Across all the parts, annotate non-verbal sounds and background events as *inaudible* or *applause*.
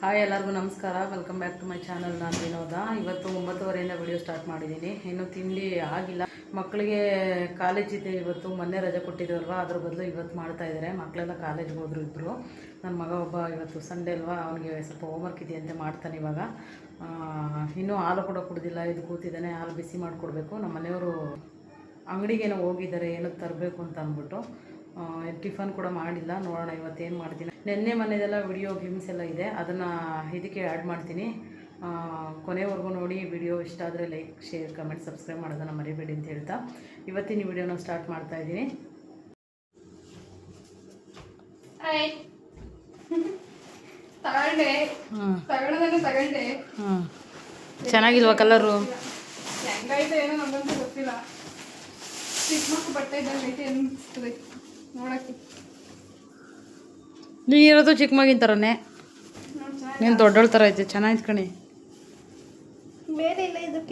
Hi ಎಲ್ಲರಿಗೂ ನಮಸ್ಕಾರ. Welcome back to my channel ನಾನು ವಿನೋದ. ಇವತ್ತು ಒಂಬತ್ತುವರೆಯಿಂದ ವಿಡಿಯೋ ಸ್ಟಾರ್ಟ್ ಮಾಡಿದ್ದೀನಿ ಇನ್ನು ತಿಂಡಿ ಆಗಿಲ್ಲ. ಮಕ್ಕಳಿಗೆ ಕಾಲೇಜ್ ಇದೆ. ಇವತ್ತು ಮೊನ್ನೆ ರಜೆ ಕೊಟ್ಟಿದ್ರಲ್ವ? ಅದ್ರ ಬದಲು ಇವತ್ತು ಮಾಡ್ತಾ ಇದ್ದಾರೆ ಮಕ್ಕಳೆಲ್ಲ ಕಾಲೇಜ್ಗೆ ಹೋದ್ರು ಇಬ್ಬರು ನನ್ನ ಮಗ ಒಬ್ಬ ಇವತ್ತು ಸಂಡೇ ಅಲ್ವಾ? ಅವನಿಗೆ ಸ್ವಲ್ಪ ಹೋಮ್ವರ್ಕ್ ಇದೆಯಂತೆ ಮಾಡ್ತಾನೆ ಇವಾಗ. ಇನ್ನೂ ಹಾಲು ಕೂಡ ಕುಡ್ದಿಲ್ಲ. ಇದು ಕೂತಿದ್ದಾನೆ. ಹಾಲು ಬಿಸಿ ಮಾಡಿಕೊಡ್ಬೇಕು. ನಮ್ಮ ಮನೆಯವರು ಅಂಗಡಿಗೇನೋ ಹೋಗಿದ್ದಾರೆ. ಏನೋ ತರಬೇಕು ಅಂತ ಅಂದ್ಬಿಟ್ಟು. ಟಿಫನ್ ಕೂಡ ಮಾಡಿಲ್ಲ. ನೋಡೋಣ ಇವತ್ತೇನು ಮಾಡ್ತೀನಿ. ನಿನ್ನೆ ಮನೆದೆಲ್ಲ ವಿಡಿಯೋ ಗೇಮ್ಸ್ ಎಲ್ಲ ಇದೆ. ಅದನ್ನು ಇದಕ್ಕೆ ಆ್ಯಡ್ ಮಾಡ್ತೀನಿ. ಕೊನೆವರೆಗೂ ನೋಡಿ ವಿಡಿಯೋ ಇಷ್ಟ ಆದರೆ ಲೈಕ್ ಶೇರ್ ಕಮೆಂಟ್ ಸಬ್ಸ್ಕ್ರೈಬ್ ಮಾಡೋದನ್ನು ಮರಿಬೇಡಿ ಅಂತ ಹೇಳ್ತಾ ಇವತ್ತಿನ ವಿಡಿಯೋನ ಸ್ಟಾರ್ಟ್ ಮಾಡ್ತಾ ಇದ್ದೀನಿ. *laughs* ಚೆನ್ನಾಗಿಲ್ವಾ ಕಲರು ಬಟ್ಟೆ ನೋಡಕ್ಕೆ. ನೀನಿರೋದು ಚಿಕ್ಕ ಮಗಿನ ಥರನೇ ನೀನು ದೊಡ್ಡೋಳ ಥರ ಐತೆ ಚೆನ್ನಾಗಿ ಕಣಿ.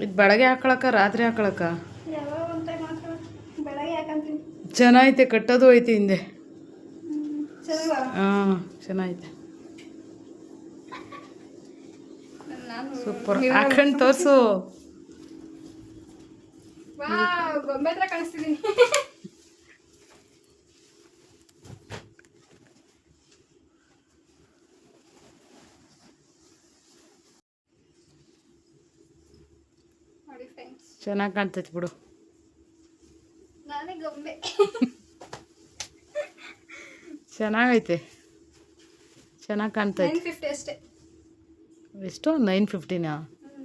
ಇದು ಬೆಳಗ್ಗೆ ಹಾಕೊಳಕ ರಾತ್ರಿ ಹಾಕೊಳಕ? ಚೆನ್ನಾಗೈತೆ ಕಟ್ಟೋದು ಐತೆ ಹಿಂದೆ. ಹಾಂ ಚೆನ್ನಾಗೈತೆ. ನಾನು ಸೂಪರ್ ಹಾಕೊಂಡು ತೋರಿಸು. ಗೊಂಬೆ ಹತ್ರ *laughs* ಚೆನ್ನಾಗಿ ಕಾಣ್ತೈತಿ ಬಿಡು. ಚೆನ್ನಾಗೈತೆ. ಚೆನ್ನಾಗಿ ಕಾಣ್ತೈತೆ. ಎಷ್ಟು ನೈನ್ ಫಿಫ್ಟಿನಾ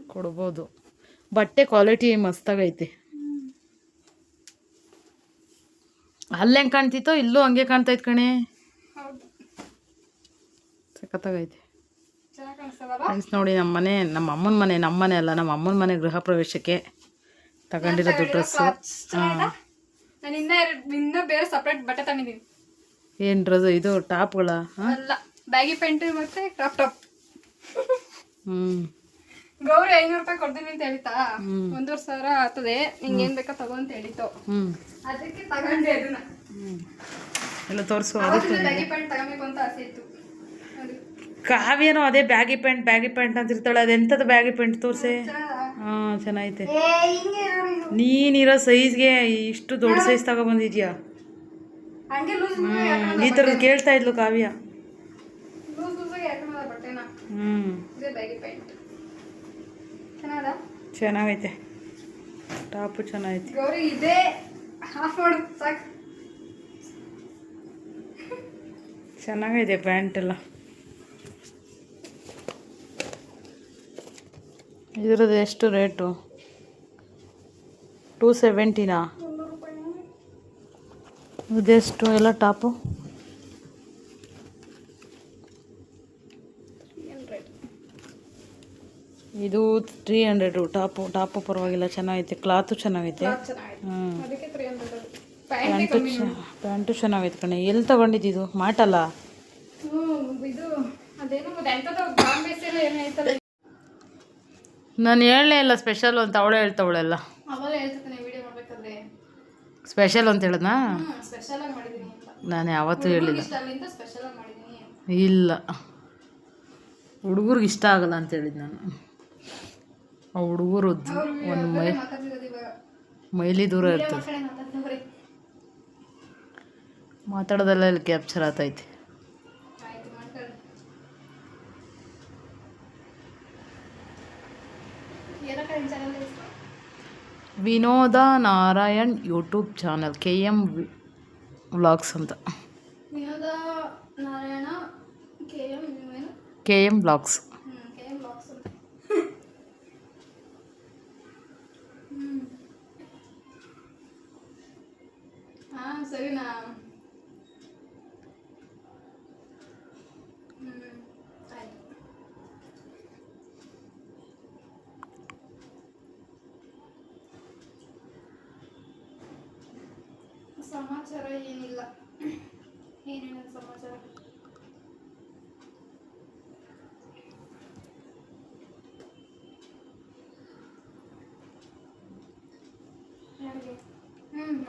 ಕೊಡ್ಬೋದು. ಬಟ್ಟೆ ಕ್ವಾಲಿಟಿ ಮಸ್ತಾಗೈತೆ. ಅಲ್ಲಿ ಹೆಂಗೆ ಕಾಣ್ತಿತ್ತೋ ಇಲ್ಲೂ ಹಂಗೆ ಕಾಣ್ತೈತೆ ಕಣೆ. ಸಖತ್ತಾಗೈತೆ. ಫ್ರೆಂಡ್ಸ್ ನೋಡಿ ನಮ್ಮ ಮನೆ ನಮ್ಮ ಅಮ್ಮನ ಮನೆ ನಮ್ಮ ಮನೆ ಅಲ್ಲ ನಮ್ಮ ಅಮ್ಮನ ಮನೆ ಗೃಹ ಪ್ರವೇಶಕ್ಕೆ ತಗೊಂಡಿರೋದು ಡ್ರೆಸ್ಸು ನಾನು ಇನ್ನ ಇನ್ನ ಬೇರೆ ಸಪ್ರೇಟ್ ಬಟ್ಟೆ ತಂದಿದ್ದೀನಿ ಏನು ಡ್ರೆಸ್ ಇದು ಟಾಪ್ಗಳ? ಅಲ್ಲ ಬ್ಯಾಗಿ ಪ್ಯಾಂಟ್ ಮತ್ತೆ ಕ್ರಾಪ್ ಟಾಪ್ ಹ್ಞೂ ಗೌರಿ ಐನೂರು ರೂಪಾಯಿ ಕೊಡ್ತೀನಿ ಅಂತ ಹೇಳಿತಾ. ಒಂದೂವರೆ ಸಾವಿರ ಆಗ್ತದೆ ನಿಂಗೆ ಏನ್ ಬೇಕಾ ತಗೋ ಅಂತ ಹೇಳಿತ್ತು. ಅದಕ್ಕೆ ತಗೊಂಡೆ ಅದನ್ನ ಎಲ್ಲ ತೋರಿಸು ಅವತ್ತಿಂದ ಬ್ಯಾಗಿ ಪ್ಯಾಂಟ್ ತಗೋಬೇಕು ಅಂತ ಆಸೆ ಇತ್ತು. ಕಾವ್ಯನೋ ಅದೇ ಬ್ಯಾಗಿ ಪ್ಯಾಂಟ್ ಬ್ಯಾಗಿ ಪ್ಯಾಂಟ್ ಅಂತ ಇರ್ತಾಳೆ. ಅದೆಂಥದ್ದು ಬ್ಯಾಗಿ ಪ್ಯಾಂಟ್ ತೋರಿಸೆ? ಹಾಂ ಚೆನ್ನಾಗೈತೆ. ನೀನಿರೋ ಸೈಜ್ಗೆ ಇಷ್ಟು ದೊಡ್ಡ ಸೈಜ್ ತಗೊಬಂದಿದ್ಯಾ ಈ ಥರದ್ದು ಕೇಳ್ತಾ ಇದ್ಲು ಕಾವ್ಯ. ಹ್ಞೂ ಚೆನ್ನಾಗೈತೆ? ಟಾಪು ಚೆನ್ನಾಗೈತೆ. ಚೆನ್ನಾಗೈತೆ ಪ್ಯಾಂಟ್ ಎಲ್ಲ ಇದ್ರದ್ದು ಎಷ್ಟು ರೇಟು? ಟೂ ಸೆವೆಂಟಿನಾ ಇದೆಷ್ಟು ಎಲ್ಲ ಟಾಪು? ಇದು ತ್ರೀ ಹಂಡ್ರೆಡು ಟಾಪು ಟಾಪು ಪರವಾಗಿಲ್ಲ ಚೆನ್ನಾಗೈತೆ. ಕ್ಲಾತು ಚೆನ್ನಾಗೈತೆ. ಚೆನ್ನಾಗಿದೆ ಹ್ಞೂ ಪ್ಯಾಂಟ್ ಪ್ಯಾಂಟು ಚೆನ್ನಾಗೈತೆ ಕಣೆ. ಎಲ್ಲಿ ತಗೊಂಡಿದ್ದು ಮಾಟಲ್ಲ ಹ್ಞೂ ಇದು ಅದೇನೋ ಅದು ಎಂಥದ್ದು ಬಾಂಬೆಸ್ ಎಲ್ಲ ಏನೋ ಐತಲ್ಲ ನಾನು ಹೇಳಲೇ ಇಲ್ಲ ಸ್ಪೆಷಲ್ ಅಂತ ಅವಳೇ ಹೇಳ್ತಾವಳೆಲ್ಲ. ಸ್ಪೆಷಲ್ ಅಂತ ಹೇಳಿದ್ನಾ? ನಾನು ಯಾವತ್ತೂ ಹೇಳಿಲ್ಲ. ಇಲ್ಲ. ಹುಡುಗರಿಗೆ ಇಷ್ಟ ಆಗಲ್ಲ ಅಂತ ಹೇಳಿದ್ದು ನಾನು. ಆ ಹುಡುಗರು ಒಂದು ಮೈ ಮೈಲಿ ದೂರ ಇರ್ತದೆ. ಮಾತಾಡಿ ಮಾತಾಡೋದೆಲ್ಲ ಇಲ್ಲಿ ಕ್ಯಾಪ್ಚರ್ ಆತೈತೆ ಆಯ್ತು ಮಾಡ್ಕೊಳ್ಳಿ ಏನಕ್ಕ ನಿಮ್ಮ ಚಾನಲ್ ಹೆಸರು Vinod Narayan YouTube channel K M vlogs ಅಂತ ವಿನೋದ ನಾರಾಯಣ ಕೆ ಎಂ ಏನು ಕೆ ಎಂ ವ್ಲಾಗ್ಸ್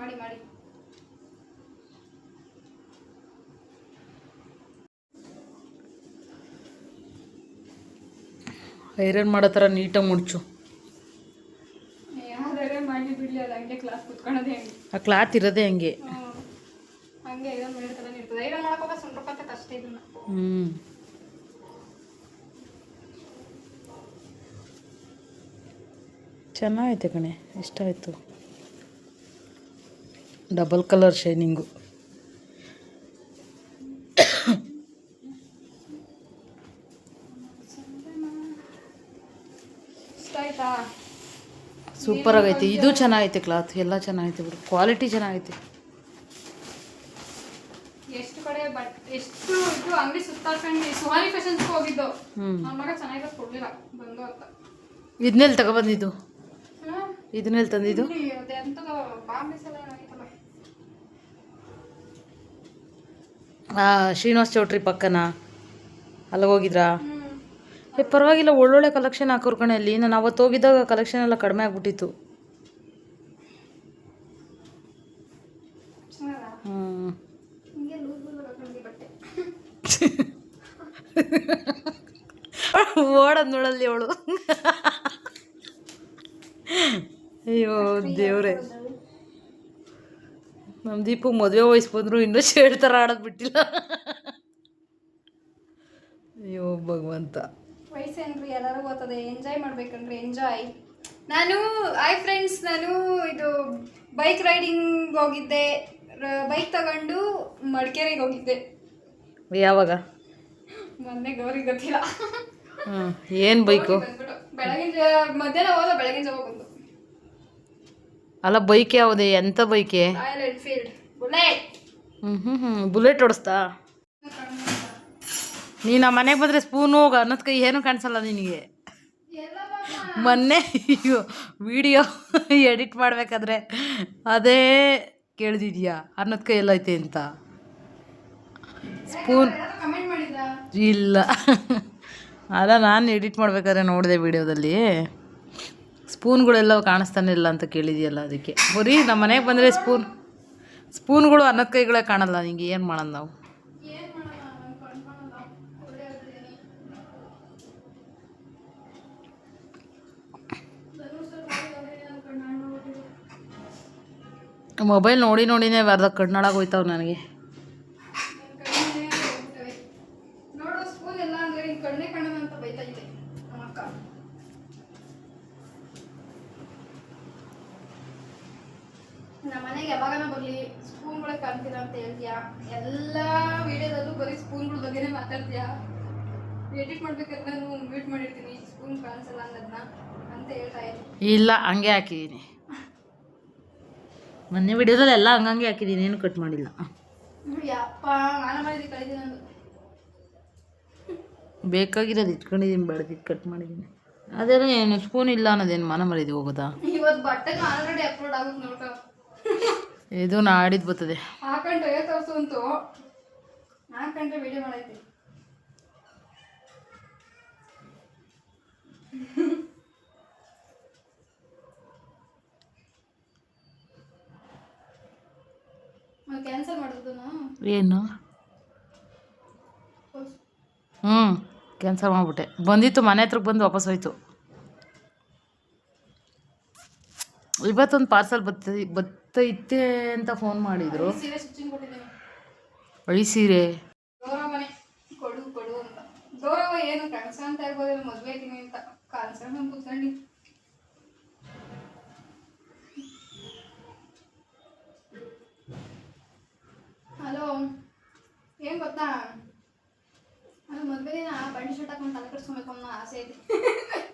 ಮಾಡಿ ಮಾಡಿ. ಐರನ್ ಮಾಡೋ ಥರ ನೀಟಾಗಿ ಮುಡ್ಚು. ಆ ಕ್ಲಾತ್ ಇರೋದೇ ಹಂಗೆ. ಹ್ಞೂ ಚೆನ್ನಾಗೈತೆ ಕಣೆ ಇಷ್ಟ ಆಯಿತು. Double colour shining. ಸೂಪರ್ ಆಗೈತೆ. ಇದು ಚೆನ್ನಾಗೈತೆ ಕ್ಲಾತ್. ಎಲ್ಲ ಚೆನ್ನಾಗೈತೆ ಬಿಡು. ಕ್ವಾಲಿಟಿ ಚೆನ್ನಾಗೈತೆ. ಎಷ್ಟು ಕಡೆ ಬಟ್ ಎಷ್ಟು ಇದು ಅಂಗಡಿ ಸುತ್ತಾಡ್ಕೊಂಡು ಸುಹಾನಿ ಫ್ಯಾಷನ್ಸ್ ಹೋಗಿದ್ದು. ಹ್ಞೂ ಮಗ ಚೆನ್ನಾಗಿರೋದು ಕೊಡ್ಲಿಲ್ಲ. ಬಂದು ಅಂತ. ಇದನ್ನೆಲ್ಲಿ ತಗೊಬಂದಿದ್ದು. ಇದನ್ನೆಲ್ಲಿ ತಂದಿದ್ದು? ಬಾಂಬೆ ಸಲ ಏನಾಗಿತ್ತಲ್ಲ ಆ, ಶ್ರೀನಿವಾಸ್ ಚೌಟ್ರಿ ಪಕ್ಕನ? ಅಲ್ಲಿಗೆ ಹೋಗಿದ್ರಾ? ಏ, ಪರವಾಗಿಲ್ಲ, ಒಳ್ಳೊಳ್ಳೆ ಕಲೆಕ್ಷನ್ ಹಾಕೋರು ಕಣೆ ಅಲ್ಲಿ. ನಾನು ಅವತ್ತು ಹೋಗಿದ್ದಾಗ ಕಲೆಕ್ಷನ್ ಎಲ್ಲ ಕಡಿಮೆ ಆಗ್ಬಿಟ್ಟಿತ್ತು. *laughs* ಓಡೋದು ನೋಡಲ್ಲಿ ಅವಳು. ಅಯ್ಯೋ, ದೇವ್ರೆ. ನಮ್ಮ ದೀಪು ಮದುವೆ ವಯಸ್ಸು ಬಂದ್ರು ಇನ್ನೂ ಶೇಡ್ ಥರ ಆಡೋದು ಬಿಟ್ಟಿಲ್ಲ. ಅಯ್ಯೋ ಭಗವಂತ. ವಯಸ್ಸೇನ್ರಿ ಎಲ್ಲರೂ ಓದ್ತದೆ ಎಂಜಾಯ್ ಮಾಡ್ಬೇಕಂದ್ರೆ ಎಂಜಾಯ್ ನಾನು ಐ ಫ್ರೆಂಡ್ಸ್ ನಾನು ಇದು ಬೈಕ್ ರೈಡಿಂಗ್ ಹೋಗಿದ್ದೆ. ಬೈಕ್ ತಗೊಂಡು ಮಡಿಕೇರಿಗೆ ಹೋಗಿದ್ದೆ. ಯಾವಾಗ? ಮೊನ್ನೆ ಗೌರಿ ಗೊತ್ತಿಲ್ಲ. ಏನು ಬೈಕು ಬೆಳಗಿನ ಜಾ- ಮಧ್ಯಾಹ್ನ ಹೋದ ಬೆಳಗಿನ ಜಾವ ಬಂದು. ಅಲ್ಲ ಬೈಕ್ ಯಾವುದೇ? ಎಂಥ ಬೈಕೆ? ಹ್ಞೂ ಹ್ಞೂ ಹ್ಞೂ ಬುಲೆಟ್ ಓಡಿಸ್ತಾ ನೀನು ಆ ಮನೆಗೆ ಬಂದರೆ ಸ್ಪೂನು ಅನ್ನದ ಕೈ ಏನೂ ಕಾಣಿಸಲ್ಲ ನಿನಗೆ. ಮೊನ್ನೆ ವಿಡಿಯೋ ಎಡಿಟ್ ಮಾಡಬೇಕಾದ್ರೆ ಅದೇ ಕೇಳ್ದಿದ್ಯಾ? ಅನ್ನದ ಕೈ ಎಲ್ಲ ಐತೆ ಅಂತ. ಸ್ಪೂನ್ ಇಲ್ಲ. ಅಲ್ಲ ನಾನು ಎಡಿಟ್ ಮಾಡ್ಬೇಕಾದ್ರೆ ನೋಡಿದೆ ವಿಡಿಯೋದಲ್ಲಿ ಸ್ಪೂನ್ಗಳೆಲ್ಲ ಕಾಣಿಸ್ತಾನೆ ಇಲ್ಲ ಅಂತ ಕೇಳಿದ್ಯಲ್ಲ ಅದಕ್ಕೆ. ಬರೀ ನಮ್ಮ ಮನೆಗೆ ಬಂದರೆ ಸ್ಪೂನ್, ಸ್ಪೂನ್ಗಳು ಅನ್ನದ ಕೈಗಳೇ ಕಾಣಲ್ಲ ನಿಂಗೆ, ಏನು ಮಾಡೋದು ನಾವು? ಮೊಬೈಲ್ ನೋಡಿ ನೋಡಿನೇ ಅರ್ಧ ಕಣ್ಣಾಳಾಗ ಹೋಯ್ತಾವ್ ನನಗೆ ನೋಡು ಸ್ಪೂನ್ ಎಲ್ಲ ಅಂದ್ರೆ ನಿನ್ ಕಣ್ಣೇ ಕಾಣಲ್ಲ ಅಂತ ಬೈತಾ ಇದ್ದೆ ನಮ್ಮ ಅಕ್ಕ ನಮ್ಮ ಮನೆಗೆ ಯಾವಾಗನ ಬರ್ಲಿ ಸ್ಪೂನ್ಗಳೇ ಕಾಣ್ತೀರ ಅಂತ ಹೇಳ್ತೀಯಾ? ಎಲ್ಲ ವಿಡಿಯೋದಲ್ಲೂ ಬರೀ ಸ್ಪೂನ್ಗಳ ಬಗ್ಗೆನೇ ಮಾತಾಡ್ತೀಯಾ? ಎಡಿಟ್ ಮಾಡ್ಬೇಕಾದ್ರೆ ನಾನು ಮ್ಯೂಟ್ ಮಾಡಿರ್ತೀನಿ ಸ್ಪೂನ್ ಕಾಣಿಸಲ್ಲ ಅನ್ನೋದನ್ನ ಅಂತ ಹೇಳ್ತಾ ಇದ್ದೀನಿ. ಇಲ್ಲ ಹಂಗೆ ಹಾಕಿದ್ದೀನಿ ಮೊನ್ನೆ ವಿಡಿಯೋದಲ್ಲಿ ಎಲ್ಲ ಹಂಗಂಗೆ ಹಾಕಿದ್ದೀನಿ ಏನು ಕಟ್ ಮಾಡಿಲ್ಲ. ಯಪ್ಪ ನಾನು ಮಾಡಿದ್ದು ಕಳಿದೀನಿ ಅಂದು. ಬೇಕಾಗಿರೋದು ಇಟ್ಕೊಂಡಿದ್ದೀನಿ ಬೆಳೆದಿದ್ದು ಕಟ್ ಮಾಡಿದ್ದೀನಿ ಅದೇನೋ ಏನು ಸ್ಪೂನ್ ಇಲ್ಲ ಅನ್ನೋದೇನು ಮನ ಮರಿದು ಹೋಗೋದಾ? ಇವತ್ತು ಬಟ್ಟೆ ಆಲ್ರೆಡಿ ಅಪ್ಲೋಡ್ ಆಗುತ್ತೆ ನೋಡ್ಕೊ. ಇದು ನಾಡಿದ್ದು ಬರ್ತದೆ. ಹಾಕೊಂಡ್ರೆ ತೋರ್ಸು ಅಂತು. ಹಾಕೊಂಡ್ರೆ ವಿಡಿಯೋ ಮಾಡೈತಿ. ಕ್ಯಾನ್ಸಲ್ ಮಾಡೋದು ಏನು? ಹ್ಞೂ ಕ್ಯಾನ್ಸಲ್ ಮಾಡಿಬಿಟ್ಟೆ. ಬಂದಿತ್ತು ಮನೆ ಹತ್ರಕ್ಕೆ ಬಂದು ವಾಪಸ್ ಹೋಯ್ತು. ಇವತ್ತೊಂದು ಪಾರ್ಸಲ್ ಬರ್ತೈ ಬರ್ತೈತೆ ಅಂತ ಫೋನ್ ಮಾಡಿದ್ರು ಅಳಿ ಸೀರೆ? ಮನೆ. ಕೊಡು ಕೊಡು ಅಂತ. ಗೌರವ ಏನು ಇರ್ಬೋದಿಲ್ಲ ಮದುವೆ ಇದೀನಿ ಅಂತ. ಕೂತ್ಕೊಂಡು. ಹಲೋ ಏನ್ ಗೊತ್ತಾ? ಅದು ಮದ್ವೆ ದಿನ ಬಂಡಿ ಶರ್ಟ್ ಹಾಕೊಂಡು ತಲೆ ಕಟ್ಸ್ಕೊಬೇಕು ಅನ್ನೋ ಆಸೆ ಐತಿ *laughs*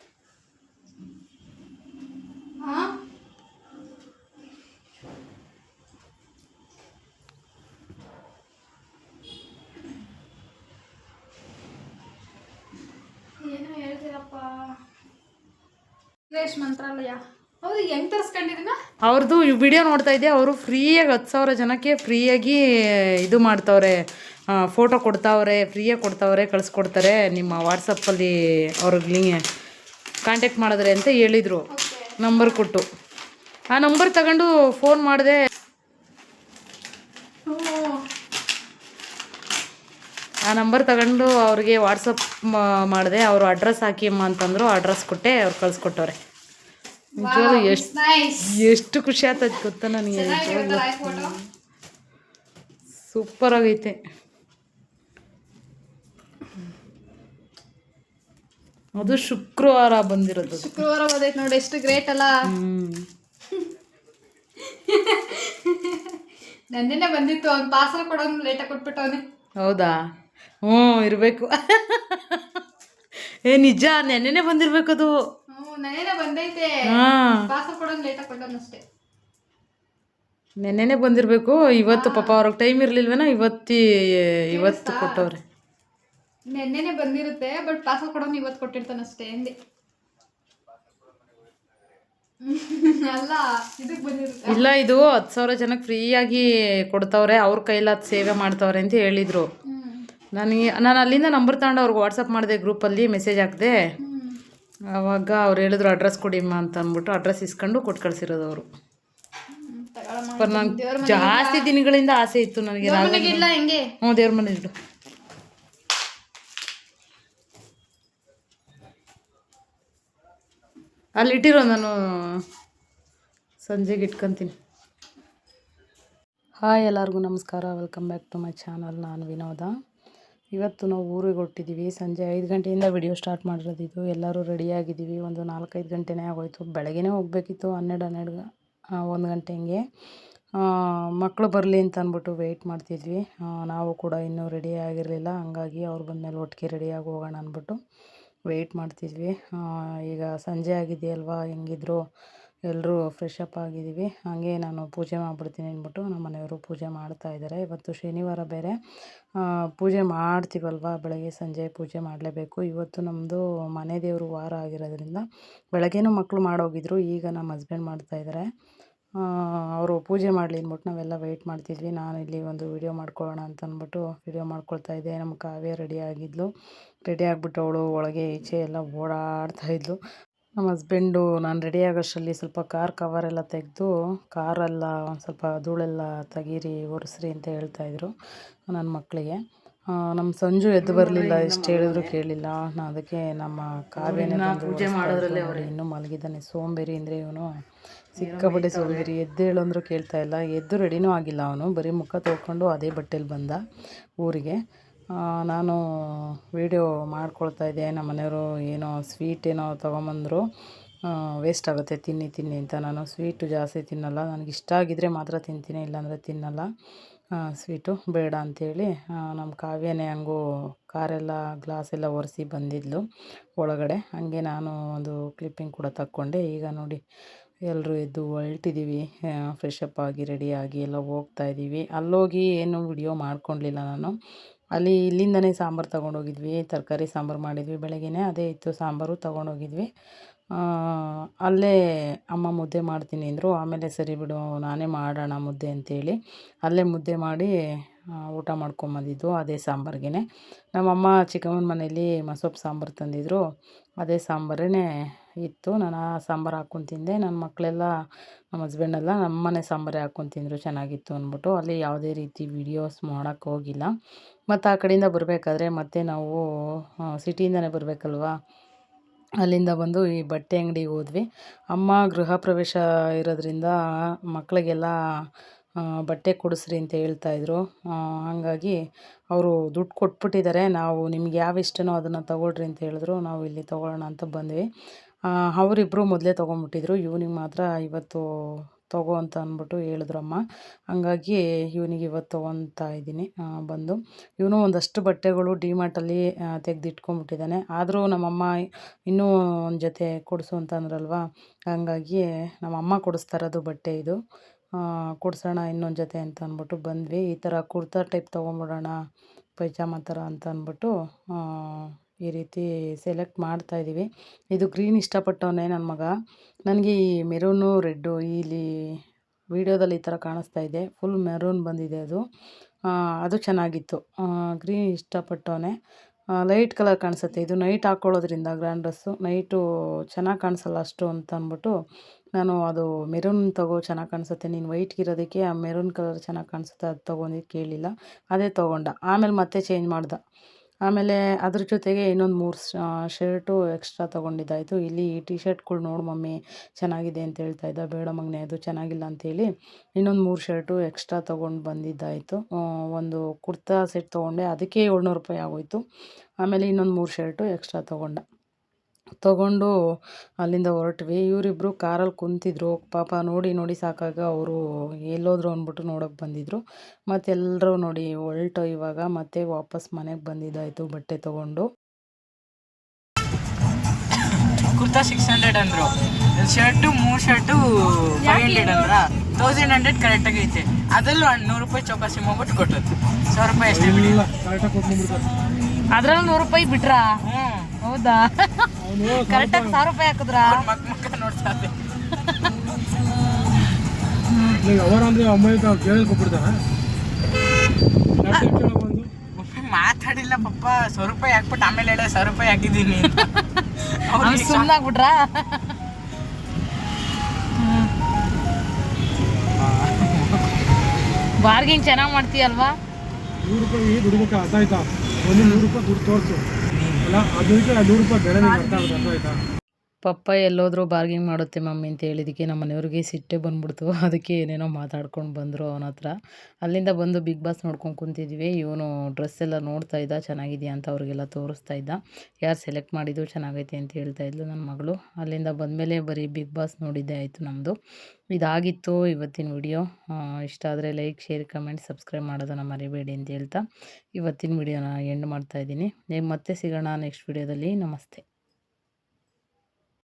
ಹಾ ಏನೋ ಹೇಳ್ತೀರಪ್ಪ ಸುರೇಶ್ ಮಂತ್ರಾಲಯ. ಹೌದು ಹೆಂಗ್ ತರ್ಸ್ಕೊಂಡಿದ್ದೀನ? ಅವ್ರದ್ದು ವಿಡಿಯೋ ನೋಡ್ತಾ ಇದ್ದೆ ಅವರು ಫ್ರೀಯಾಗಿ ಹತ್ತು ಸಾವಿರ ಜನಕ್ಕೆ ಫ್ರೀಯಾಗಿ ಇದು ಮಾಡ್ತವ್ರೆ ಫೋಟೋ ಕೊಡ್ತಾವ್ರೆ ಫ್ರೀಯಾಗಿ ಕೊಡ್ತಾವ್ರೆ ಕಳಿಸ್ಕೊಡ್ತಾರೆ. ನಿಮ್ಮ ವಾಟ್ಸಪ್ಪಲ್ಲಿ ಅವ್ರಿಗೆ ಕಾಂಟ್ಯಾಕ್ಟ್ ಮಾಡಿದ್ರೆ ಅಂತ ಹೇಳಿದರು. ನಂಬರ್ ಕೊಟ್ಟು. ಆ ನಂಬರ್ ತಗೊಂಡು ಫೋನ್ ಮಾಡಿದೆ. ಆ ನಂಬರ್ ತಗೊಂಡು ಅವ್ರಿಗೆ ವಾಟ್ಸಪ್ ಮಾಡಿದೆ. ಅವರು ಅಡ್ರೆಸ್ ಹಾಕಿ ಅಮ್ಮ ಅಂತಂದ್ರು ಅಡ್ರೆಸ್ ಕೊಟ್ಟೆ ಅವ್ರು ಕಳ್ಸಿಕೊಟ್ಟವ್ರೆ. ನಿಜವಾಗ್ಲೂ ಎಷ್ಟು ಎಷ್ಟು ಖುಷಿ ಆಗ್ತದೆ ಗೊತ್ತಾ ನನಗೆ. ಸೂಪರ್ ಆಗೈತೆ. ಅದು ಶುಕ್ರವಾರ ಬಂದಿರೋದು. ಶುಕ್ರವಾರ ಬಂದೈತೆ ನೋಡಿ ಎಷ್ಟು ಗ್ರೇಟ್ ಅಲ್ಲ. *laughs* ನಂದಿನೇ ಬಂದಿತ್ತು ಅವ್ನು ಪಾರ್ಸಲ್ ಕೊಡೋನು ಲೇಟಾಗಿ ಕೊಟ್ಬಿಟ್ಟವನೇ. ಹೌದಾ? ಹ್ಞೂ ಇರಬೇಕು. ಏ ನಿಜ ನೆನ್ನೆನೆ ಬಂದಿರ್ಬೇಕು ಅದು. ಬಂದೈತೆ. ನೆನ್ನೆನೆ ಬಂದಿರಬೇಕು. ಇವತ್ತು ಪಾಪ ಅವ್ರಿಗೆ ಟೈಮ್ ಇರಲಿಲ್ವೇನ ಇವತ್ತಿ ಇವತ್ತು ಕೊಟ್ಟವ್ರೆ. ನೆನ್ನೆನೆ ಬಂದಿರುತ್ತೆ ಬಟ್ ಪಾರ್ಸಲ್ ಕೊಡೋನು ಇವತ್ತು ಕೊಟ್ಟಿರ್ತಾನೆ ಅಷ್ಟೇ ಅಂದೆ ಇಲ್ಲ ಇದು ಹತ್ತು ಸಾವಿರ ಜನಕ್ಕೆ ಫ್ರೀಯಾಗಿ ಕೊಡ್ತಾವ್ರೆ. ಅವ್ರ ಕೈಲಾದ ಸೇವೆ ಮಾಡ್ತವ್ರೆ ಅಂತ ಹೇಳಿದರು. ನನಗೆ ನಾನು ಅಲ್ಲಿಂದ ನಂಬರ್ ತಗೊಂಡು ಅವ್ರಿಗೆ ವಾಟ್ಸಪ್ ಮಾಡಿದೆ ಗ್ರೂಪಲ್ಲಿ ಮೆಸೇಜ್ ಹಾಕಿದೆ. ಆವಾಗ ಅವ್ರು ಹೇಳಿದ್ರು ಅಡ್ರೆಸ್ ಕೊಡಿಮ್ಮ ಅಂತ ಅಂದ್ಬಿಟ್ಟು ಅಡ್ರೆಸ್ ಇಸ್ಕೊಂಡು ಕೊಟ್ಟು ಕಳಿಸಿರೋದು ಅವರು. ಬಟ್ ನಂಗೆ ಜಾಸ್ತಿ ದಿನಗಳಿಂದ ಆಸೆ ಇತ್ತು ನನಗೆ ದೇವ್ರ ಇಲ್ಲ ಹೆಂಗೆ? ಹ್ಞೂ ದೇವ್ರ ಮನೆ ಇಡು. ಅಲ್ಲಿ ಇಟ್ಟಿರೋ ನಾನು. ಸಂಜೆಗೆ ಇಟ್ಕೊಂತೀನಿ. ಹಾಯ್ ಎಲ್ಲರಿಗೂ ನಮಸ್ಕಾರ. Welcome back to my channel. ನಾನು ವಿನೋದ. ಇವತ್ತು ನಾವು ಊರಿಗೆ ಹೊಟ್ಟಿದ್ದೀವಿ ಸಂಜೆ ಐದು ಗಂಟೆಯಿಂದ ವಿಡಿಯೋ ಸ್ಟಾರ್ಟ್ ಮಾಡಿರೋದು ಇದು. ಎಲ್ಲರೂ ರೆಡಿಯಾಗಿದ್ದೀವಿ ಒಂದು ನಾಲ್ಕೈದು ಗಂಟೆನೇ ಆಗೋಯ್ತು. ಬೆಳಗ್ಗೆನೇ ಹೋಗಬೇಕಿತ್ತು. ಹನ್ನೆರಡು ಹನ್ನೆರಡು ಒಂದು ಗಂಟೆ ಹಿಂಗೆ. ಮಕ್ಕಳು ಬರಲಿ ಅಂತ ಅಂದ್ಬಿಟ್ಟು ವೆಯ್ಟ್ ಮಾಡ್ತಿದ್ವಿ. ನಾವು ಕೂಡ ಇನ್ನೂ ರೆಡಿ ಆಗಿರಲಿಲ್ಲ. ಹಂಗಾಗಿ ಅವ್ರು ಬಂದಮೇಲೆ ಒಟ್ಟಿಗೆ ರೆಡಿಯಾಗಿ ಹೋಗೋಣ ಅಂದ್ಬಿಟ್ಟು ವೆಯ್ಟ್ ಮಾಡ್ತಿದ್ವಿ. ಈಗ ಸಂಜೆ ಆಗಿದೆಯಲ್ವಾ? ಹೆಂಗಿದ್ರು? ಎಲ್ಲರೂ ಫ್ರೆಶ್ ಅಪ್ ಆಗಿದ್ದೀವಿ. ಹಾಗೆ ನಾನು ಪೂಜೆ ಮಾಡಿಬಿಡ್ತೀನಿ ಅಂದ್ಬಿಟ್ಟು ನಮ್ಮ ಮನೆಯವರು ಪೂಜೆ ಮಾಡ್ತಾ ಇದ್ದಾರೆ. ಇವತ್ತು ಶನಿವಾರ ಬೇರೆ. ಪೂಜೆ ಮಾಡ್ತೀವಲ್ವ? ಬೆಳಗ್ಗೆ ಸಂಜೆ ಪೂಜೆ ಮಾಡಲೇಬೇಕು. ಇವತ್ತು ನಮ್ಮದು ಮನೆ ದೇವರು ವಾರ ಆಗಿರೋದ್ರಿಂದ ಬೆಳಗ್ಗೆನೂ ಮಕ್ಕಳು ಮಾಡೋಗಿದ್ರು, ಈಗ ನಮ್ಮ ಹಸ್ಬೆಂಡ್ ಮಾಡ್ತಾಯಿದ್ದಾರೆ ಅವರು ಪೂಜೆ ಮಾಡಲಿ ಅಂದ್ಬಿಟ್ಟು ನಾವೆಲ್ಲ ವೆಯ್ಟ್ ಮಾಡ್ತಿದ್ವಿ. ನಾನು ಇಲ್ಲಿ ಒಂದು ವಿಡಿಯೋ ಮಾಡ್ಕೊಳ್ಳೋಣ ಅಂತ ಅಂದ್ಬಿಟ್ಟು ವಿಡಿಯೋ ಮಾಡ್ಕೊಳ್ತಾ ಇದ್ದೆ. ನಮ್ಮ ಕಾವ್ಯ ರೆಡಿ ಆಗಿದ್ಲು. ರೆಡಿ ಆಗಿಬಿಟ್ಟು ಅವಳು ಒಳಗೆ ಈಚೆ ಎಲ್ಲ ಓಡಾಡ್ತಾ ಇದ್ಲು. ನಮ್ಮ ಹಸ್ಬೆಂಡು ನಾನು ರೆಡಿ ಆಗೋಷ್ಟರಲ್ಲಿ ಸ್ವಲ್ಪ ಕಾರ್ ಕವರೆಲ್ಲ ತೆಗೆದು ಕಾರೆಲ್ಲ ಒಂದು ಸ್ವಲ್ಪ ಧೂಳೆಲ್ಲ ತೆಗೀರಿ ಒರೆಸ್ರಿ ಅಂತ ಹೇಳ್ತಾಯಿದ್ರು ನನ್ನ ಮಕ್ಕಳಿಗೆ ನಮ್ಮ ಸಂಜು ಎದ್ದು ಬರಲಿಲ್ಲ ಎಷ್ಟು ಹೇಳಿದ್ರು ಕೇಳಿಲ್ಲ. ನಾನು ಅದಕ್ಕೆ ನಮ್ಮ ಕಾವ್ಯನೇ ಪೂಜೆ ಮಾಡೋದ್ರಲ್ಲಿ ಅವರು. ಇನ್ನೂ ಮಲಗಿದ್ದಾನೆ. ಸೋಂಬೇರಿ ಅಂದರೆ ಇವನು ಸಿಕ್ಕಾಪಟ್ಟೆ ಸೋಂಬೇರಿ. ಎದ್ದು ಹೇಳು ಅಂದರೂ ಕೇಳ್ತಾ ಇಲ್ಲ. ಎದ್ದು ರೆಡಿನೂ ಆಗಿಲ್ಲ ಅವನು. ಬರೀ ಮುಖ ತೊಳ್ಕೊಂಡು ಅದೇ ಬಟ್ಟೆಲಿ ಬಂದ ಊರಿಗೆ. ನಾನು ವೀಡಿಯೋ ಮಾಡ್ಕೊಳ್ತಾ ಇದ್ದೆ. ನಮ್ಮ ಮನೆಯವರು ಏನೋ ಸ್ವೀಟ್ ಏನೋ ತೊಗೊಂಬಂದರು. ವೇಸ್ಟ್ ಆಗುತ್ತೆ, ತಿನ್ನಿ ತಿನ್ನಿ ಅಂತ. ನಾನು ಸ್ವೀಟು ಜಾಸ್ತಿ ತಿನ್ನಲ್ಲ. ನನಗೆ ಇಷ್ಟ ಆಗಿದ್ದರೆ ಮಾತ್ರ ತಿಂತೀನಿ, ಇಲ್ಲಾಂದರೆ ತಿನ್ನಲ್ಲ. ಸ್ವೀಟು ಬೇಡ ಅಂಥೇಳಿ ನಮ್ಮ ಕಾವ್ಯನೇ ಹಂಗೂ ಕಾರೆಲ್ಲ ಗ್ಲಾಸ್ ಎಲ್ಲ ಒರೆಸಿ ಬಂದಿದ್ಲು ಒಳಗಡೆ. ಹಾಗೆ ನಾನು ಒಂದು ಕ್ಲಿಪ್ಪಿಂಗ್ ಕೂಡ ತಕ್ಕೊಂಡೆ. ಈಗ ನೋಡಿ ಎಲ್ಲರೂ ಎದ್ದು ಹೊರಟಿದ್ದೀವಿ. ಫ್ರೆಶ್ ಅಪ್ ಆಗಿ ರೆಡಿಯಾಗಿ ಎಲ್ಲ ಹೋಗ್ತಾ ಇದ್ದೀವಿ. ಅಲ್ಲೋಗಿ ಏನು ವಿಡಿಯೋ ಮಾಡ್ಕೊಳ್ಲಿಲ್ಲ ನಾನು. ಅಲ್ಲಿ ಇಲ್ಲಿಂದನೇ ಸಾಂಬಾರು ತೊಗೊಂಡೋಗಿದ್ವಿ. ತರಕಾರಿ ಸಾಂಬಾರು ಮಾಡಿದ್ವಿ. ಬೆಳಗ್ಗೆನೇ ಅದೇ ಇತ್ತು ಸಾಂಬಾರು ತೊಗೊಂಡೋಗಿದ್ವಿ. ಅಲ್ಲೇ ಅಮ್ಮ ಮುದ್ದೆ ಮಾಡ್ತೀನಿ ಅಂದರು. ಆಮೇಲೆ ಸರಿ ಬಿಡು, ನಾನೇ ಮಾಡೋಣ ಮುದ್ದೆ ಅಂತೇಳಿ ಅಲ್ಲೇ ಮುದ್ದೆ ಮಾಡಿ ಊಟ ಮಾಡ್ಕೊಂಬಂದಿದ್ದು ಅದೇ ಸಾಂಬಾರಿಗೆ ನಮ್ಮಮ್ಮ ಚಿಕ್ಕಮ್ಮನ ಮನೇಲಿ ಮಸೊಪ್ಪು ಸಾಂಬಾರು ತಂದಿದ್ದರು ಅದೇ ಸಾಂಬಾರೇ ಇತ್ತು. ನಾನು ಆ ಸಾಂಬಾರು ಹಾಕ್ಕೊಂಡು ತಿಂದೆ. ನನ್ನ ಮಕ್ಕಳೆಲ್ಲ ನಮ್ಮ ಹಸ್ಬೆಂಡೆಲ್ಲ ನಮ್ಮ ಮನೆ ಸಾಂಬಾರೇ ಹಾಕ್ಕೊಂಡು ತಿಂದರು. ಚೆನ್ನಾಗಿತ್ತು ಅಂದ್ಬಿಟ್ಟು ಅಲ್ಲಿ ಯಾವುದೇ ರೀತಿ ವೀಡಿಯೋಸ್ ಮಾಡೋಕ್ಕೆ ಹೋಗಿಲ್ಲ. ಮತ್ತು ಆ ಕಡೆಯಿಂದ ಬರಬೇಕಾದ್ರೆ ಮತ್ತೆ ನಾವು ಸಿಟಿಯಿಂದನೇ ಬರಬೇಕಲ್ವಾ? ಅಲ್ಲಿಂದ ಬಂದು ಈ ಬಟ್ಟೆ ಅಂಗಡಿಗೆ ಹೋದ್ವಿ. ಅಮ್ಮ ಗೃಹ ಪ್ರವೇಶ ಇರೋದ್ರಿಂದ ಮಕ್ಕಳಿಗೆಲ್ಲ ಬಟ್ಟೆ ಕೊಡಿಸ್ರಿ ಅಂತ ಹೇಳ್ತಾಯಿದ್ರು ಹಾಗಾಗಿ ಅವರು ದುಡ್ಡು ಕೊಟ್ಬಿಟ್ಟಿದ್ದಾರೆ. ನಾವು ನಿಮ್ಗೆ ಯಾವ ಇಷ್ಟನೋ ಅದನ್ನು ತಗೊಳ್ರಿ ಅಂತ ಹೇಳಿದ್ರು. ನಾವು ಇಲ್ಲಿ ತೊಗೊಳ್ಳೋಣ ಅಂತ ಬಂದ್ವಿ. ಅವರಿಬ್ಬರು ಮೊದಲೇ ತೊಗೊಂಬಿಟ್ಟಿದ್ರು. ಇವನಿಗೆ ಮಾತ್ರ ಇವತ್ತು ತಗೋ ಅಂತ ಅಂದ್ಬಿಟ್ಟು ಹೇಳಿದ್ರು ಅಮ್ಮ ಹಂಗಾಗಿ ಇವನಿಗೆ ಇವತ್ತು ತೊಗೊತಾ ಇದ್ದೀನಿ ಬಂದು. ಇವನು ಒಂದಷ್ಟು ಬಟ್ಟೆಗಳು ಡಿಮಾರ್ಟಲ್ಲಿ ತೆಗೆದಿಟ್ಕೊಂಡ್ಬಿಟ್ಟಿದ್ದಾನೆ ಆದರೂ ನಮ್ಮಮ್ಮ ಇನ್ನೂ ಒಂದು ಜೊತೆ ಕೊಡಿಸು ಅಂತ ಅಂದ್ರಲ್ವ? ಹಂಗಾಗಿ ನಮ್ಮಮ್ಮ ಕೊಡಿಸ್ತಾ ಇರೋದು ಬಟ್ಟೆ ಇದು. ಕೊಡಿಸೋಣ ಇನ್ನೊಂದು ಜೊತೆ ಅಂತ ಅಂದ್ಬಿಟ್ಟು ಬಂದ್ವಿ. ಈ ಥರ ಕುರ್ತಾ ಟೈಪ್ ತೊಗೊಂಬಿಡೋಣ, ಪೈಜಾಮ ಥರ ಅಂತ ಅಂದ್ಬಿಟ್ಟು ಈ ರೀತಿ ಸೆಲೆಕ್ಟ್ ಮಾಡ್ತಾ ಇದ್ದೀವಿ ಇದು ಗ್ರೀನ್ ಇಷ್ಟಪಟ್ಟವನೇ ನನ್ನ ಮಗ. ನನಗೆ ಈ ಮೆರೂನು ರೆಡ್ಡು ಇಲ್ಲಿ ವೀಡಿಯೋದಲ್ಲಿ ಈ ಥರ ಕಾಣಿಸ್ತಾ ಇದೆ. ಫುಲ್ ಮೆರೂನ್ ಬಂದಿದೆ ಅದು. ಅದು ಚೆನ್ನಾಗಿತ್ತು. ಗ್ರೀನ್ ಇಷ್ಟಪಟ್ಟವನೇ. ಲೈಟ್ ಕಲರ್ ಕಾಣಿಸುತ್ತೆ. ಇದು ನೈಟ್ ಹಾಕ್ಕೊಳ್ಳೋದ್ರಿಂದ ಗ್ರ್ಯಾಂಡ್ ಡ್ರೆಸ್ಸು ನೈಟು ಚೆನ್ನಾಗಿ ಕಾಣಿಸಲ್ಲ ಅಷ್ಟು ಅಂತ ಅಂದ್ಬಿಟ್ಟು ನಾನು ಅದು ಮೆರೂನ್ ತಗೋ ಚೆನ್ನಾಗಿ ಕಾಣಿಸುತ್ತೆ. ನೀನು ವೈಟ್ಗೆ ಇರೋದಕ್ಕೆ ಆ ಮೆರೂನ್ ಕಲರ್ ಚೆನ್ನಾಗಿ ಕಾಣಿಸುತ್ತೆ. ಅದು ತೊಗೊಂಡಿದ್ದು ಕೇಳಿಲ್ಲ. ಅದೇ ತೊಗೊಂಡ. ಆಮೇಲೆ ಮತ್ತೆ ಚೇಂಜ್ ಮಾಡ್ದೆ. ಆಮೇಲೆ ಅದ್ರ ಜೊತೆಗೆ ಇನ್ನೊಂದು ಮೂರು ಶರ್ಟು ಎಕ್ಸ್ಟ್ರಾ ತೊಗೊಂಡಿದ್ದಾಯಿತು. ಇಲ್ಲಿ ಈ ಟಿ ಶರ್ಟ್ಗಳು ನೋಡು ಮಮ್ಮಿ ಚೆನ್ನಾಗಿದೆ ಅಂತ ಹೇಳ್ತಾ ಇದ್ದ. ಬೇಡ ಮಗನೇ, ಅದು ಚೆನ್ನಾಗಿಲ್ಲ ಅಂತೇಳಿ ಇನ್ನೊಂದು ಮೂರು ಶರ್ಟು ಎಕ್ಸ್ಟ್ರಾ ತೊಗೊಂಡು ಬಂದಿದ್ದಾಯಿತು. ಒಂದು ಕುರ್ತಾ ಸೆಟ್ ತೊಗೊಂಡೆ. ಅದಕ್ಕೆ ಏಳ್ನೂರು ರೂಪಾಯಿ ಆಗೋಯ್ತು. ಆಮೇಲೆ ಇನ್ನೊಂದು ಮೂರು ಶರ್ಟು ಎಕ್ಸ್ಟ್ರಾ ತೊಗೊಂಡೆ. ತೊಗೊಂಡು ಅಲ್ಲಿಂದ ಹೊರಟ್ವಿ. ಇವರಿಬ್ಬರು ಕಾರಲ್ಲಿ ಕುಂತಿದ್ರು. ಪಾಪ ನೋಡಿ ನೋಡಿ ಸಾಕಾಗ ಅವರು ಎಲ್ಲೋದ್ರು ಅಂದ್ಬಿಟ್ಟು ನೋಡೋಕೆ ಬಂದಿದ್ರು. ಮತ್ತು ಎಲ್ಲರೂ ನೋಡಿ ಹೊರಟು ಇವಾಗ ಮತ್ತೆ ವಾಪಸ್ ಮನೆಗೆ ಬಂದಿದ್ದಾಯಿತು ಬಟ್ಟೆ ತೊಗೊಂಡು. ಕುರ್ತಾ ಸಿಕ್ಸ್ ಹಂಡ್ರೆಡ್ ಅಂದರು. ಶರ್ಟು ಮೂರು ಶರ್ಟು ಫೈವ್ ಹಂಡ್ರೆಡ್ ಅಂದ್ರ? ತೌಸಂಡ್ ಹಂಡ್ರೆಡ್ ಕರೆಕ್ಟಾಗಿ ಐತೆ. ಅದರಲ್ಲೂ ನೂರು ರೂಪಾಯಿ ಚೌಕಾಸಿ ಮಾಡ್ಬಿಟ್ಟು ಕೊಟ್ಟದ್ದು. ಸಾವಿರ ರೂಪಾಯಿ ಅಷ್ಟೇ ಬಿಡಿ. ಅದ್ರಲ್ಲಿ ನೂರು ರೂಪಾಯಿ ಬಿಟ್ರಾ? ಹ್ಞೂ ಹೌದಾ? *laughs* ಕರೆಕ್ಟಾಗಿ ಸಾವಿರ ರೂಪಾಯಿ ಹಾಕಿದ್ರಾ? ಮಕ್ ಮಕ್ಕ ನೋಡ್ತಾ ಇದ್ದೆ ಅವರಂದ್ರೆ ಅಮ್ಮ ಕೇಳಿ ಕೊಟ್ಬಿಡ್ತಾರ? ಒಂದು? ಒಮ್ಮೆ ಮಾತಾಡಿಲ್ಲ ಪಪ್ಪ ಸಾವಿರ ರೂಪಾಯಿ ಹಾಕ್ಬಿಟ್ಟು ಆಮೇಲೆ ಹೇಳ ಸಾವಿರ ರೂಪಾಯಿ ಹಾಕಿದ್ದೀನಿ ಸುಮ್ಮನಾಗ್ಬಿಟ್ರಾ ಬಾರ್ಗಿಂಗ್ ಚೆನ್ನಾಗಿ ಮಾಡ್ತೀಯಲ್ವಾ? ನೂರು ರೂಪಾಯಿ ದುಡ್ಬೇಕು? ಅರ್ಥ ಆಯ್ತಾ ಒಂದು ನೂರು ರೂಪಾಯಿ ದುಡ್ಡು ತೋರಿಸು. ಅಲ್ಲ ಅದಕ್ಕೆ ನೂರು ರೂಪಾಯಿ ಬೆಳೆ ಆಗುತ್ತೆ ಅರ್ಥ ಆಯ್ತಾ? ಪಪ್ಪ ಎಲ್ಲೋದ್ರೂ ಬಾರ್ಗಿಂಗ್ ಮಾಡುತ್ತೆ ಮಮ್ಮಿ ಅಂತ ಹೇಳಿದಕ್ಕೆ ನಮ್ಮ ಮನೆಯವ್ರಿಗೆ ಸಿಟ್ಟೆ ಬಂದ್ಬಿಡ್ತು. *laughs* ಅದಕ್ಕೆ ಏನೇನೋ ಮಾತಾಡ್ಕೊಂಡು ಬಂದರು ಅವನ ಹತ್ರ. ಅಲ್ಲಿಂದ ಬಂದು ಬಿಗ್ ಬಾಸ್ ನೋಡ್ಕೊಂಡು ಕುಂತಿದ್ವಿ. ಇವನು ಡ್ರೆಸ್ ಎಲ್ಲ ನೋಡ್ತಾ ಇದ್ದ, ಚೆನ್ನಾಗಿದೆಯಾ ಅಂತ ಅವ್ರಿಗೆಲ್ಲ ತೋರಿಸ್ತಾ ಇದ್ದ. ಯಾರು ಸೆಲೆಕ್ಟ್ ಮಾಡಿದ್ದು, ಚೆನ್ನಾಗೈತೆ ಅಂತ ಹೇಳ್ತಾ ಇದ್ಲು ನನ್ನ ಮಗಳು. ಅಲ್ಲಿಂದ ಬಂದಮೇಲೆ ಬರೀ ಬಿಗ್ ಬಾಸ್ ನೋಡಿದ್ದೆ ಆಯಿತು ನಮ್ಮದು ಇದಾಗಿತ್ತು ಇವತ್ತಿನ ವಿಡಿಯೋ ಇಷ್ಟ ಆದರೆ ಲೈಕ್ ಶೇರ್ ಕಮೆಂಟ್ ಸಬ್ಸ್ಕ್ರೈಬ್ ಮಾಡೋದನ್ನು ಮರಿಬೇಡಿ ಅಂತ ಹೇಳ್ತಾ ಇವತ್ತಿನ ವಿಡಿಯೋನ ಎಂಡ್ ಮಾಡ್ತಾ ಇದ್ದೀನಿ. ಮತ್ತೆ ಸಿಗೋಣ ನೆಕ್ಸ್ಟ್ ವಿಡಿಯೋದಲ್ಲಿ ನಮಸ್ತೆ.